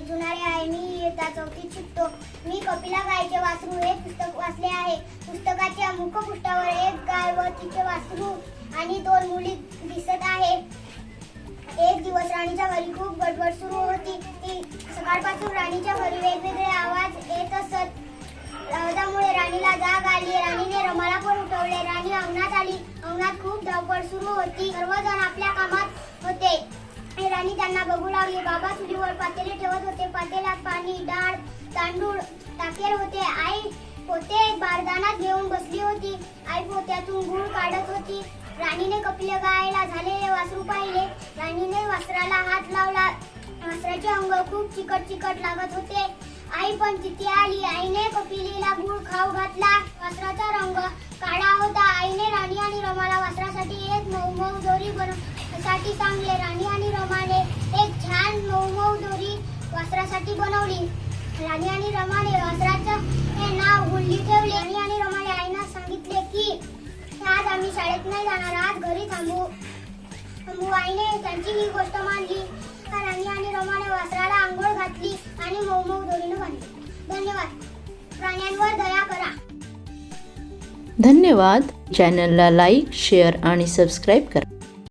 जुनारे आहे. मी येता चौकीत शिकतो. मी कपिला गायचे वासरू हे पुस्तक वाचले आहे. पुस्तकाच्या मुखपृष्ठावर एक गाय व तिचे वासरू आणि दोन मुली दिसत आहे. एक दिवस राणीच्या घरी खूप गडबड सुरू होती. ती सकाळपासून राणीच्या घरी वेगवेगळे आवाज येत असत. आवाजामुळे राणीला जाग आली राणीने रमाला पण उठवले राणी अंगणात खूप धावपळ सुरू होती. सर्वजण आपल्या कामात होते. राणी त्यांना बघू लागली. बाबा चुलीवर पातेले ठेवत होते. पातेल्यात पाणी डाळ तांदूळ टाकेल होते. आई पोते बारदानात घेऊन बसली होती. आई पोत्यातून गुळ काढत होती. राणीने कपिल गायला झालेले वासरू पाहिले. राणीने वासराला हात लावला. वासराचे अंग खूप चिकट चिकट लागत होते. आई पण तिथे आली. आईने कपिलीला गुळ खाऊ घातला. वासराचा रंग काळा होता आईने राणी आणि रमाला एक मऊ मऊ दोरी बनवण्यासाठी सांगले राणी आणि रमाने एक छान मऊ मऊ दोरी वासरासाठी बनवली. राणी आणि रमाने वासराचं हे नाव गुल्ली ठेवले. राणी आणि रमाने आईना सांगितले की आज आम्ही शाळेत नाही जाणार आज घरी थांबू. थांबू आईने त्यांची ही गोष्ट मानली. राणी आणि रमाने वासराला आंघोळ घातली आणि मऊ मऊ दोरीनं बांधली. धन्यवाद. प्राण्यांवर दया करा. धन्यवाद. चॅनलला लाईक शेअर आणि सबस्क्राईब करा.